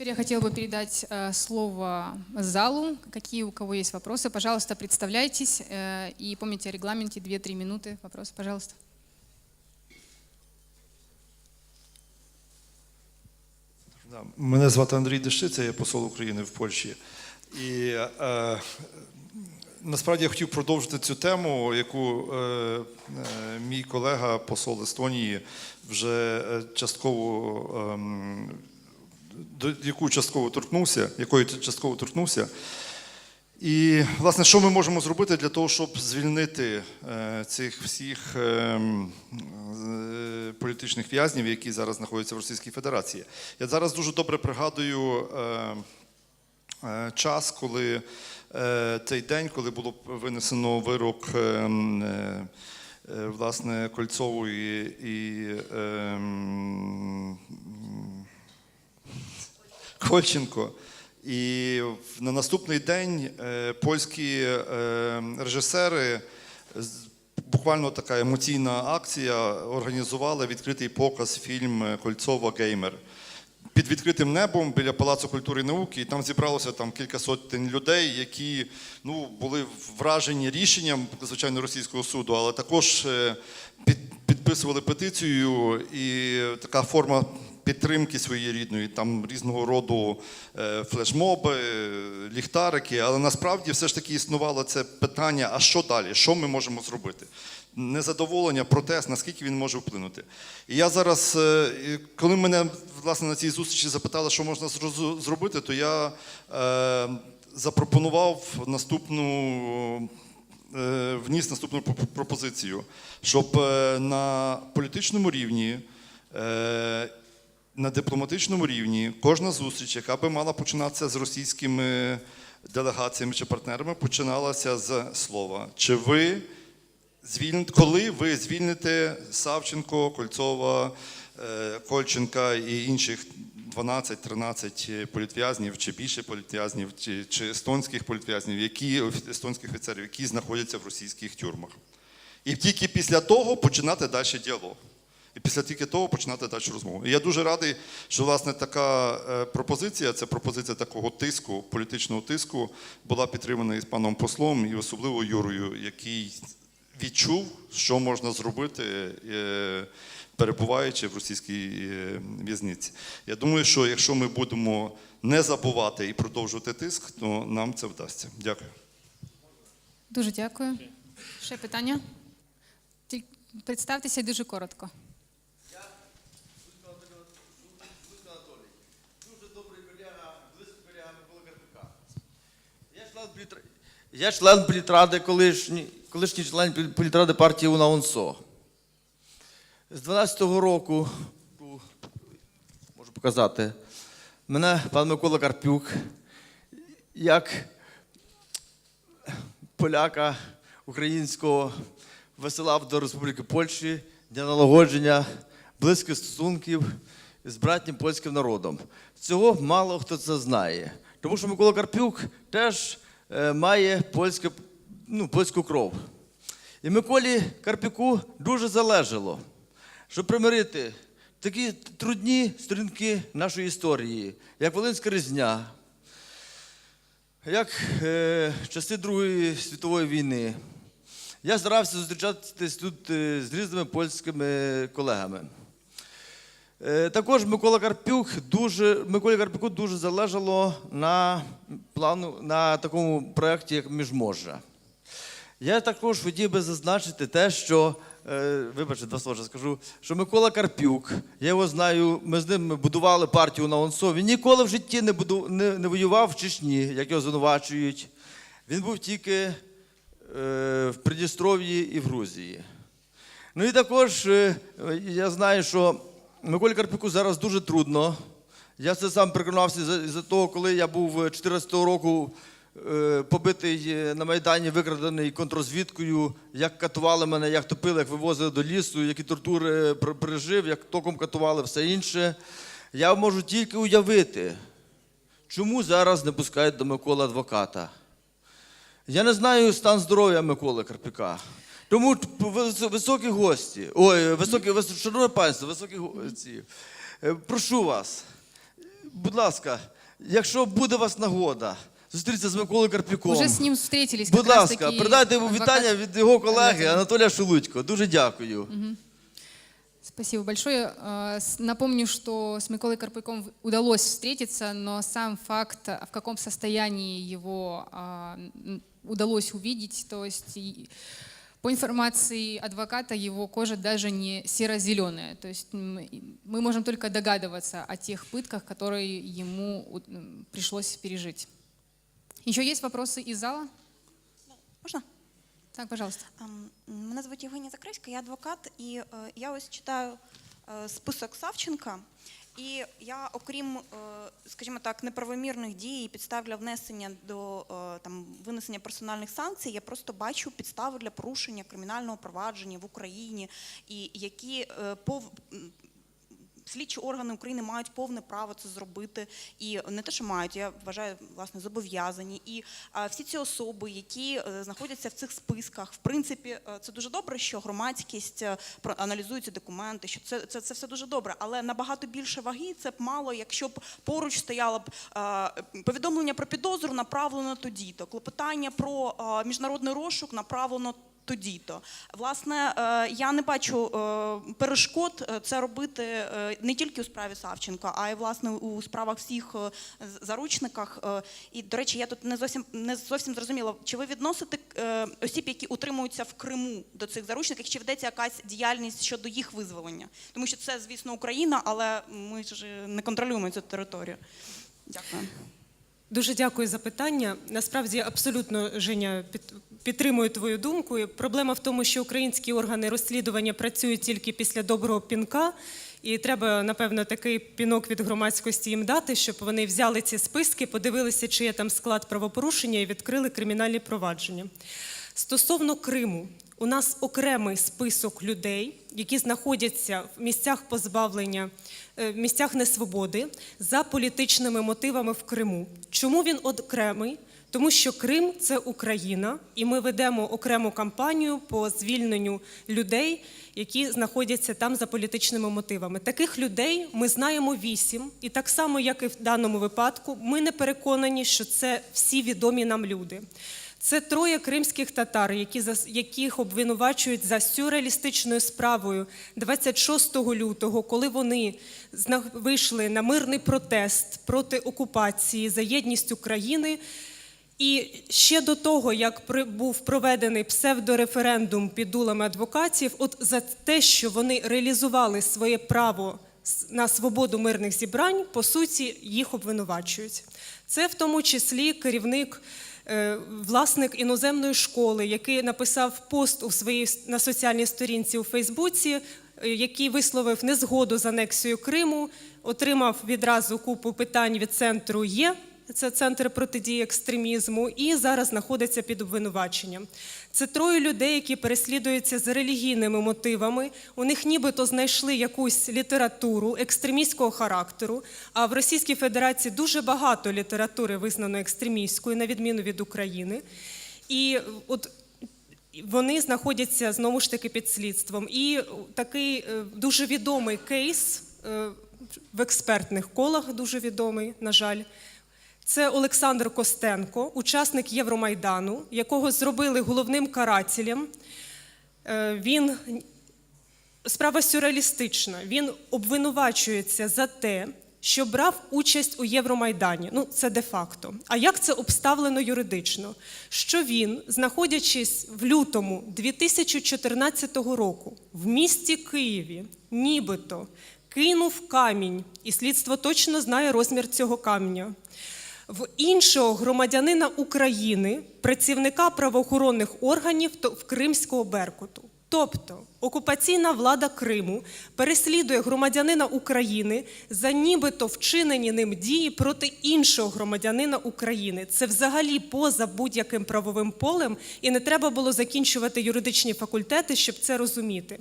Теперь я хотела бы передать э, слово залу. Какие у кого есть вопросы, пожалуйста, представляйтесь э, и помните о регламенте 2-3 минуты. Вопросы, пожалуйста. Да, Мене звати Андрій Дещиця, я посол України в Польщі. І е, насправді я хотів продовжити цю тему, яку е, е, мій колега, посол Естонії, вже е, частково ем, до яку частково торкнувся, якої частково торкнувся. І, власне, що ми можемо зробити для того, щоб звільнити е, цих всіх ем, політичних в'язнів, які зараз знаходяться в Російській Федерації? Я зараз дуже добре пригадую е, е, час, коли е, цей день, коли було винесено вирок ем, власне Кольцову і, і ем, Кольченко. І на наступний день е, польські е, режисери, буквально така емоційна акція, організували відкритий показ фільм Кольцова Геймер. Під відкритим небом біля Палацу культури і науки, і там зібралося там кілька сотень людей, які ну, були вражені рішенням, звичайно, російського суду, але також е, під, підписували петицію і така форма підтримки своєї рідної, там різного роду е, флешмоби, ліхтарики, але насправді все ж таки існувало це питання: а що далі? Що ми можемо зробити? Незадоволення, протест, наскільки він може вплинути. І я зараз, е, коли мене власне на цій зустрічі запитали, що можна зробити, то я е, запропонував наступну е, вніс наступну пропозицію, щоб на політичному рівні, на дипломатичному рівні кожна зустріч, яка би мала починатися з російськими делегаціями чи партнерами, починалася з слова. Чи ви звільните, коли ви звільните Савченко, Кольцова, е, Кольченка і інших 12-13 політв'язнів чи більше політв'язнів, чи, чи естонських політв'язнів, які естонських офіцерів, які знаходяться в російських тюрмах. І тільки після того починати далі діалог. І після тільки того починати далі розмову. І я дуже радий, що власне така е, пропозиція, це пропозиція такого тиску, політичного тиску, була підтримана і з паном послом, і особливо Юрою, який відчув, що можна зробити, е, перебуваючи в російській е, в'язниці. Я думаю, що якщо ми будемо не забувати і продовжувати тиск, то нам це вдасться. Дякую. Дуже дякую. Ще питання? Представтеся дуже коротко. Дуже добрий колега, близький колега Микола Карпюка. Я член, політради, колишній, колишній член політради партії УНАУНСО. З 12-го року, можу показати, мене пан Микола Карпюк, як поляка українського висилав до Республіки Польщі для налагодження близьких стосунків з братнім польським народом. Цього мало хто це знає. Тому що Микола Карпюк теж має польське, ну, польську кров. І Миколі Карпюку дуже залежало, щоб примирити такі трудні сторінки нашої історії, як Волинська Різня, як е, часи Другої світової війни, я старався зустрічатись тут е, з різними польськими колегами. Е, також Микола Карпюк дуже, Миколі Карпюку дуже залежало на, плану, на такому проєкті, як Міжможжя. Я також хотів би зазначити те, що, е, вибачте, два слова скажу, що Микола Карпюк, я його знаю, ми з ним будували партію на ОНСО, він ніколи в житті не, буду, не, не воював в Чечні, як його звинувачують. Він був тільки е, в Придністров'ї і в Грузії. Ну і також е, я знаю, що Миколі Карпюку зараз дуже трудно. Я це сам переконався за, того, коли я був 2014 року е, побитий е, на Майдані, викрадений контррозвідкою, як катували мене, як топили, як вивозили до лісу, які тортури пережив, як током катували, все інше. Я можу тільки уявити, чому зараз не пускають до Миколи адвоката. Я не знаю стан здоров'я Миколи Карпюка. Тому високі гості, ой, високі, вис- шановне панство, високі гості, е, прошу вас, будь ласка, якщо буде у вас нагода, зустрітися з Миколою Карпюком. Уже с ним встретились. Будь ласка, таки передайте йому вітання від його колеги Анатолія Шелудько. Дуже дякую. Спасибо большое. Э, Напомню, что с Миколой Карпыком удалось встретиться, но сам факт, в каком состоянии его удалось увидеть, то есть по информации адвоката его кожа даже не серо-зеленая. То есть м, и мы можем только догадываться о тех пытках, которые ему у- м, пришлось пережить. Еще есть вопросы из зала? Можна? Так, пожалуйста. Ем, Мене звуть Євгенія Закриська, я адвокат, і е, я ось читаю е, список Савченка. І я, окрім, е, скажімо так, неправомірних дій і підстав для внесення до е, там винесення персональних санкцій, я просто бачу підстави для порушення кримінального провадження в Україні, і які е, пов м, слідчі органи України мають повне право це зробити, і не те, що мають, я вважаю, власне, зобов'язані. І всі ці особи, які е, знаходяться в цих списках, в принципі, е, це дуже добре, що громадськість е, аналізує ці документи, що це, це, це все дуже добре. Але набагато більше ваги це б мало, якщо б поруч стояло б повідомлення про підозру направлено тоді-то, клопотання про міжнародний розшук направлено тоді-то. Власне, е, я не бачу е, перешкод е, це робити не тільки у справі Савченка, а й власне у справах всіх заручниках. І, до речі, я тут не зовсім не зовсім зрозуміла, чи ви відносите осіб, які утримуються в Криму до цих заручників, чи ведеться якась діяльність щодо їх визволення? Тому що це, звісно, Україна, але ми ж не контролюємо цю територію. Дякую. Дуже дякую за питання. Насправді абсолютно Женя під- підтримую твою думку. Проблема в тому, що українські органи розслідування працюють тільки після доброго пінка, і треба, напевно, такий пінок від громадськості їм дати, щоб вони взяли ці списки, подивилися, чи є там склад правопорушення, і відкрили кримінальні провадження. Стосовно Криму, у нас окремий список людей, які знаходяться в місцях позбавлення, е, в місцях несвободи за політичними мотивами в Криму. Чому він окремий? Тому що Крим це Україна, і ми ведемо окрему кампанію по звільненню людей, які знаходяться там за політичними мотивами. Таких людей ми знаємо вісім, і так само, як і в даному випадку, ми не переконані, що це всі відомі нам люди. Це троє кримських татар, які яких обвинувачують за сюрреалістичною справою 26 лютого, коли вони вийшли на мирний протест проти окупації за єдність України. І ще до того, як був проведений псевдореферендум під дулами адвокатів, от за те, що вони реалізували своє право на свободу мирних зібрань, по суті, їх обвинувачують. Це в тому числі керівник, е, власник іноземної школи, який написав пост у своїй на соціальній сторінці у Фейсбуці, е, який висловив незгоду з анексією Криму, отримав відразу купу питань від центру Є. Це центр протидії екстремізму, і зараз знаходиться під обвинуваченням. Це троє людей, які переслідуються за релігійними мотивами. У них нібито знайшли якусь літературу екстремістського характеру. А в Російській Федерації дуже багато літератури визнано екстремістською, на відміну від України. І от вони знаходяться знову ж таки під слідством. І такий е, дуже відомий кейс е, в експертних колах, дуже відомий, на жаль. Це Олександр Костенко, учасник Євромайдану, якого зробили головним карателем. Е, Він справа сюрреалістична. Він обвинувачується за те, що брав участь у Євромайдані. Ну, це де-факто. А як це обставлено юридично? Що він, знаходячись в лютому 2014 року в місті Києві, нібито кинув камінь, і слідство точно знає розмір цього каменя. В іншого громадянина України, працівника правоохоронних органів в Кримського Беркуту. Тобто окупаційна влада Криму переслідує громадянина України за нібито вчинені ним дії проти іншого громадянина України. Це взагалі поза будь-яким правовим полем, і не треба було закінчувати юридичні факультети, щоб це розуміти.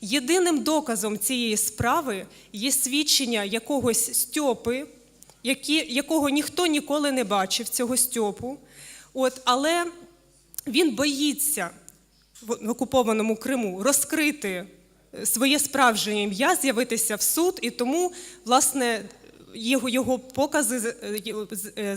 Єдиним доказом цієї справи є свідчення якогось Стьопи, які, якого ніхто ніколи не бачив, цього Стьопу. От, але він боїться в окупованому Криму розкрити е, своє справжнє ім'я, з'явитися в суд, і тому, власне, його, його покази е, е,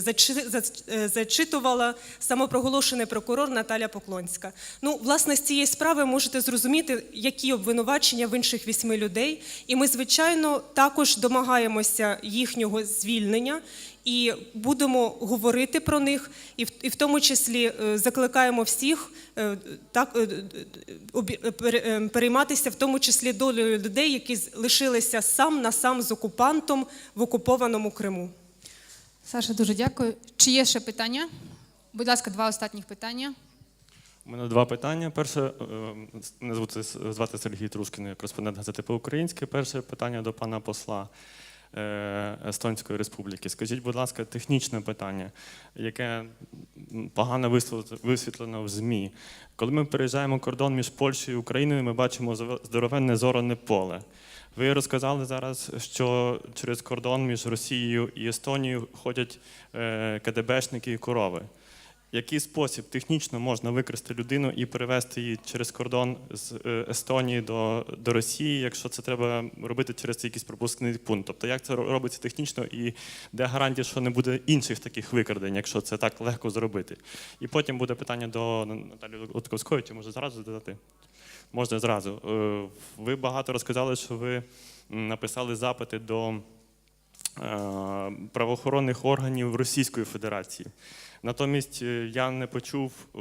е, зачитувала самопроголошений прокурор Наталя Поклонська. Ну, власне, з цієї справи можете зрозуміти, які обвинувачення в інших вісьми людей. І ми, звичайно, також домагаємося їхнього звільнення і будемо говорити про них, і в, і в тому числі е, закликаємо всіх е, так е, перейматися, в тому числі долею людей, які лишилися сам на сам з окупантом в окупованому Криму. Саша, дуже дякую. Чи є ще питання? Будь ласка, два останніх питання. У мене два питання. Перше, мене звати, Сергій Трушкін, кореспондент газети по-українськи. Перше питання до пана посла Естонської Республіки. Скажіть, будь ласка, технічне питання, яке погано висвітлено- в ЗМІ. Коли ми переїжджаємо кордон між Польщею і Україною, ми бачимо здоровенне зорене поле. Ви розказали зараз, що через кордон між Росією і Естонією ходять е, КДБшники і корови. Який спосіб технічно можна викрасти людину і перевезти її через кордон з е, Естонії до, до Росії, якщо це треба робити через якийсь пропускний пункт? Тобто як це робиться технічно і де гарантія, що не буде інших таких викрадень, якщо це так легко зробити? І потім буде питання до Наталі Лутковської, чи може зразу задати? Можна зразу. Е, Ви багато розказали, що ви написали запити до правоохоронних органів Російської Федерації. Натомість е, я не почув е,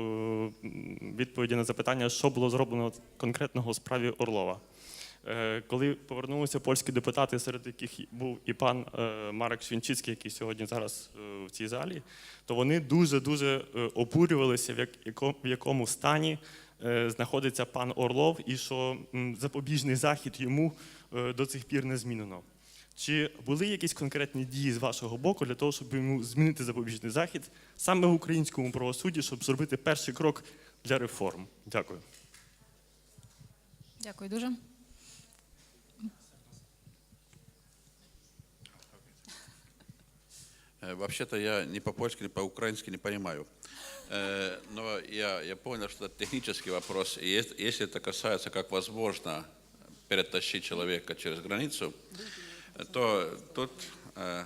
відповіді на запитання, що було зроблено конкретного у справі Орлова. Е, Коли повернулися польські депутати, серед яких був і пан е, Марek Швінчицький, який сьогодні зараз е, в цій залі, то вони дуже дуже обурювалися, в як- яко- в якому стані е, знаходиться пан Орлов, і що запобіжний захід йому е, до цих пір не змінено. Чи були якісь конкретні дії з вашого боку для того, щоб йому змінити запобіжний захід саме в українському правосудді, щоб зробити перший крок для реформ? Дякую. Дякую дуже. Э, Вообще-то я ни по-польски, ни по-украински не понимаю. Э, Но я, я понял, что это технический вопрос. И ес- если это касается, как возможно перетащить человека через границу, то тут э,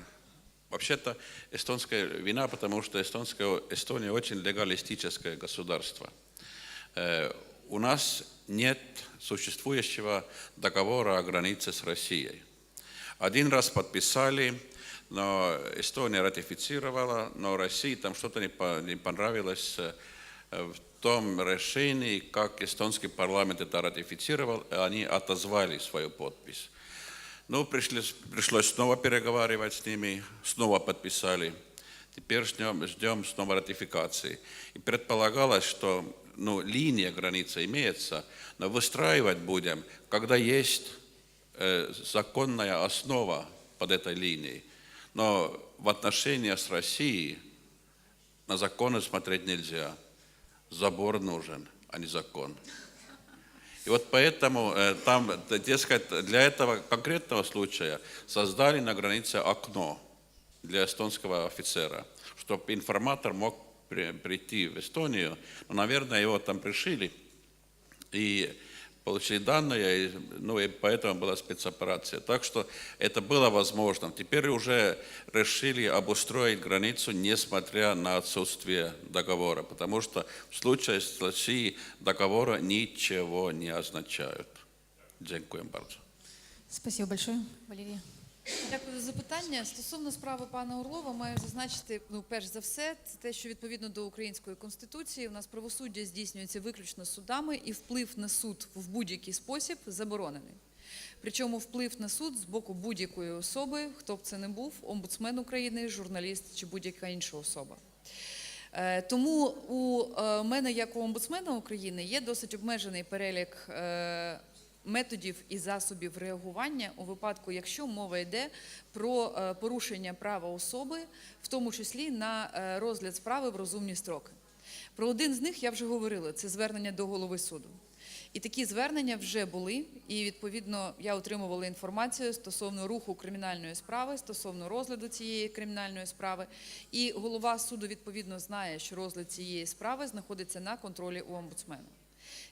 вообще-то эстонская вина, потому что эстонская, Эстония очень легалистическое государство. Э, У нас нет существующего договора о границе с Россией. Один раз подписали, но Эстония ратифицировала, но России там что-то не, по- не понравилось э, в том решении, как эстонский парламент это ратифицировал, они отозвали свою подпись. Ну, пришлось, пришлось снова переговаривать с ними, снова подписали. Теперь ждем, ждем снова ратификации. И предполагалось, что ну, линия границы имеется, но выстраивать будем, когда есть э, законная основа под этой линией. Но в отношении с Россией на законы смотреть нельзя. Забор нужен, а не закон. И вот поэтому э, там, т- дескать, для этого конкретного случая создали на границе окно для эстонского офицера, чтобы информатор мог при- прийти в Эстонию. Но, наверное, его там пришили и получили данные, и, ну и поэтому была спецоперация. Так что это было возможно. Теперь уже решили обустроить границу, несмотря на отсутствие договора, потому что в случае с Россией договора ничего не означают. Дякую bardzo. Спасибо большое, Валерия. Дякую за запитання. Стосовно справи пана Орлова, маю зазначити, ну, перш за все, це те, що відповідно до української конституції у нас правосуддя здійснюється виключно судами, і вплив на суд в будь-який спосіб заборонений. Причому вплив на суд з боку будь-якої особи, хто б це не був, омбудсмен України, журналіст чи будь-яка інша особа. Е, Тому у е, мене, як у омбудсмена України, є досить обмежений перелік е, методів і засобів реагування у випадку, якщо мова йде про е, порушення права особи, в тому числі на е, розгляд справи в розумні строки. Про один з них я вже говорила: це звернення до голови суду. І такі звернення вже були, і відповідно я отримувала інформацію стосовно руху кримінальної справи, стосовно розгляду цієї кримінальної справи. І голова суду відповідно знає, що розгляд цієї справи знаходиться на контролі у омбудсмена.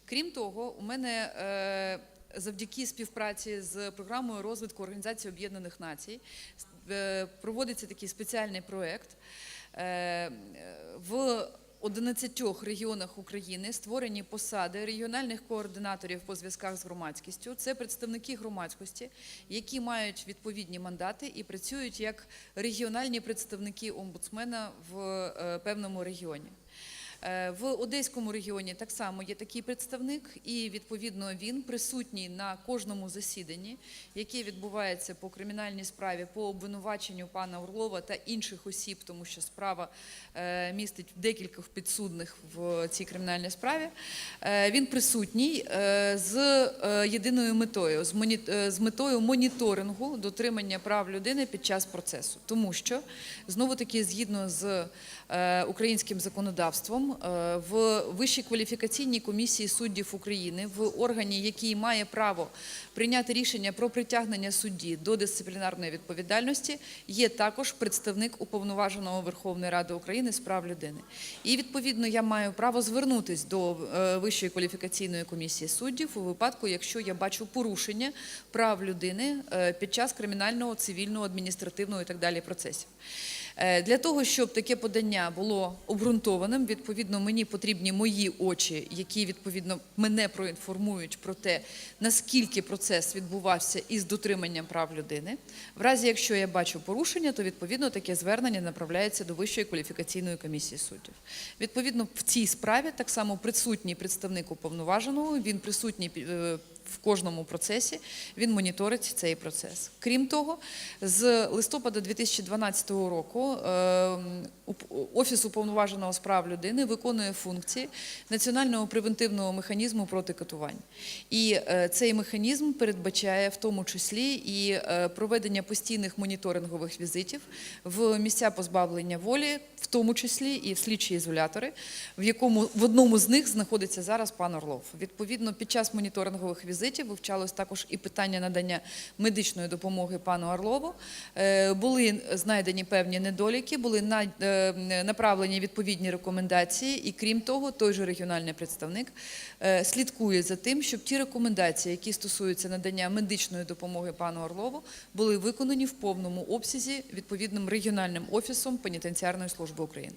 Крім того, у мене е, завдяки співпраці з програмою розвитку Організації Об'єднаних Націй е, проводиться такий спеціальний проєкт. Е, В 11 регіонах України створені посади регіональних координаторів по зв'язках з громадськістю. Це представники громадськості, які мають відповідні мандати і працюють як регіональні представники омбудсмена в е, певному регіоні. Е, В Одеському регіоні так само є такий представник, і відповідно він присутній на кожному засіданні, яке відбувається по кримінальній справі по обвинуваченню пана Орлова та інших осіб, тому що справа е, містить декілька підсудних в цій кримінальній справі. Е, Він присутній з єдиною метою з метою моніторингу дотримання прав людини під час процесу, тому що знову таки згідно з українським законодавством е, в Вищій кваліфікаційній комісії суддів України в органі, який має право прийняти рішення про притягнення судді до дисциплінарної відповідальності, є також представник уповноваженого Верховної Ради України з прав людини. І відповідно я маю право звернутися до е, Вищої кваліфікаційної комісії суддів у випадку, якщо я бачу порушення прав людини е, під час кримінального, цивільного, адміністративного і так далі процесів. Е, Для того, щоб таке подання було обґрунтованим, відповідно, мені потрібні мої очі, які відповідно мене проінформують про те, наскільки процес відбувався із дотриманням прав людини. В разі, якщо я бачу порушення, то відповідно таке звернення направляється до Вищої кваліфікаційної комісії суддів. Відповідно, в цій справі так само присутній представник уповноваженого, він присутній е, в кожному процесі він моніторить цей процес. Крім того, з листопада 2012 року е, Офіс уповноваженого з прав людини виконує функції національного превентивного механізму проти катувань. І е, цей механізм передбачає в тому числі і е, проведення постійних моніторингових візитів в місця позбавлення волі, в тому числі і в слідчі ізолятори, в якому в одному з них знаходиться зараз пан Орлов. Відповідно, під час моніторингових візитів вивчалось також і питання надання медичної допомоги пану Орлову. Е, Були знайдені певні недоліки, були е, направлені відповідні рекомендації, і крім того, той же регіональний представник е, слідкує за тим, щоб ті рекомендації, які стосуються надання медичної допомоги пану Орлову, були виконані в повному обсязі відповідним регіональним офісом пенітенціарної служби України.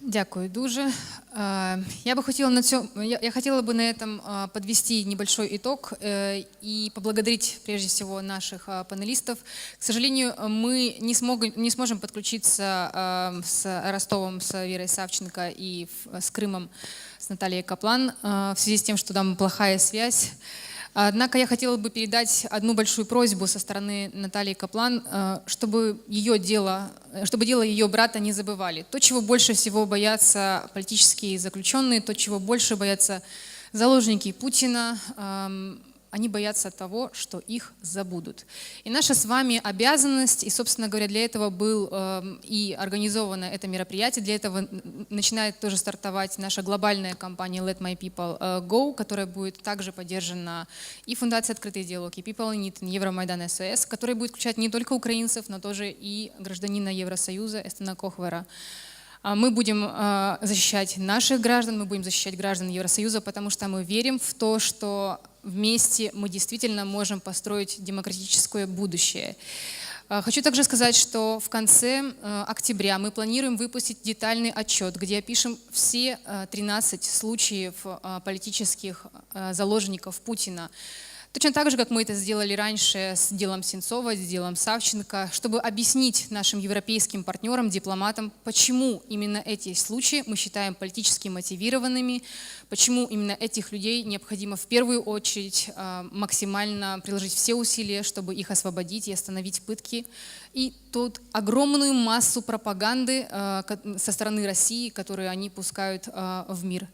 Дякую дуже. Е, Я бы хотела на цьому, я, я хотела бы на этом а, подвести небольшой итог э, и поблагодарить прежде всего наших а, панелистов. К сожалению, мы не, смог, не сможем подключиться а, с Ростовом, с Верой Савченко и в- с Крымом, с Натальей Каплан а, в связи с тем, что там плохая связь. Однако я хотела бы передать одну большую просьбу со стороны Натальи Каплан, э, чтобы ее дело, э, чтобы дело ее брата не забывали. То, чего больше всего боятся политические заключенные, то, чего больше боятся заложники Путина, эм, они боятся того, что их забудут. И наша с вами обязанность, и, собственно говоря, для этого был эм, и организовано это мероприятие, для этого начинает тоже стартовать наша глобальная компания Let My People э, Go, которая будет также поддержана и Фундацией «Открытый диалог», и People It, и Евромайдан СОС, которая будет включать не только украинцев, но тоже и гражданина Евросоюза Эстена Кохвера. А Мы будем э, защищать наших граждан, мы будем защищать граждан Евросоюза, потому что мы верим в то, что вместе мы действительно можем построить демократическое будущее. Э, Хочу также сказать, что в конце э, октября мы планируем выпустить детальный отчет, где опишем все э, 13 случаев э, политических э, заложников Путина. Точно так же, как мы это сделали раньше с делом Сенцова, с делом Савченко, чтобы объяснить нашим европейским партнерам, дипломатам, почему именно эти случаи мы считаем политически мотивированными, почему именно этих людей необходимо в первую очередь э, максимально приложить все усилия, чтобы их освободить и остановить пытки. И тут огромную массу пропаганды э, ко- со стороны России, которую они пускают э, в мир.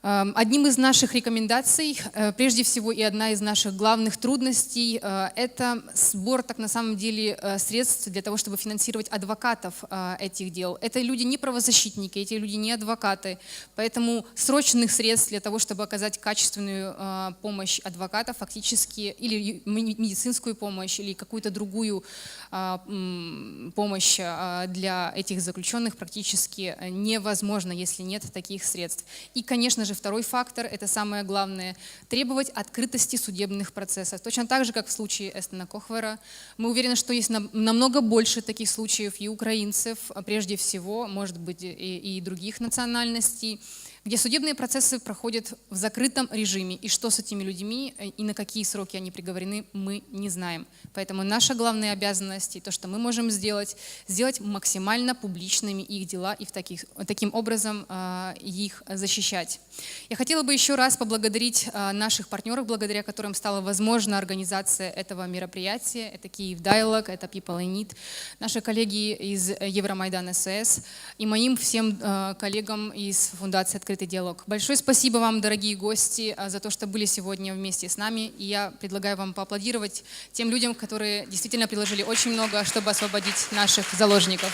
Эм, Одним из наших рекомендаций, э, прежде всего и одна из наших главных трудностей, э, это сбор, так на самом деле, э, средств для того, чтобы финансировать адвокатов этих дел. Это люди не правозащитники, эти люди не адвокаты, поэтому срочных средств для того, чтобы оказать качественную помощь адвоката, фактически, или медицинскую помощь, или какую-то другую помощь для этих заключенных практически невозможно, если нет таких средств. И, конечно же, же, второй фактор, это самое главное, требовать открытости судебных процессов. Точно так же, как в случае Эстона Кохвера. Мы уверены, что есть нам- намного больше таких случаев и украинцев, а прежде всего, может быть, и, и других национальностей, Где судебные процессы проходят в закрытом режиме. И что с этими людьми э, и на какие сроки они приговорены, мы не знаем. Поэтому наша главная обязанность и то, что мы можем сделать, сделать максимально публичными их дела и в таких, таким образом а, их защищать. Я хотела бы еще раз поблагодарить а, наших партнеров, благодаря которым стала возможна организация этого мероприятия. Это Киев Dialog, это People in Need, наши коллеги из Евромайдан СС и моим всем а, коллегам из Фундации «Открытый диалог». Большое спасибо вам, дорогие гости, а, за то, что были сегодня вместе с нами. И я предлагаю вам поаплодировать тем людям, которые действительно приложили очень много, чтобы освободить наших заложников.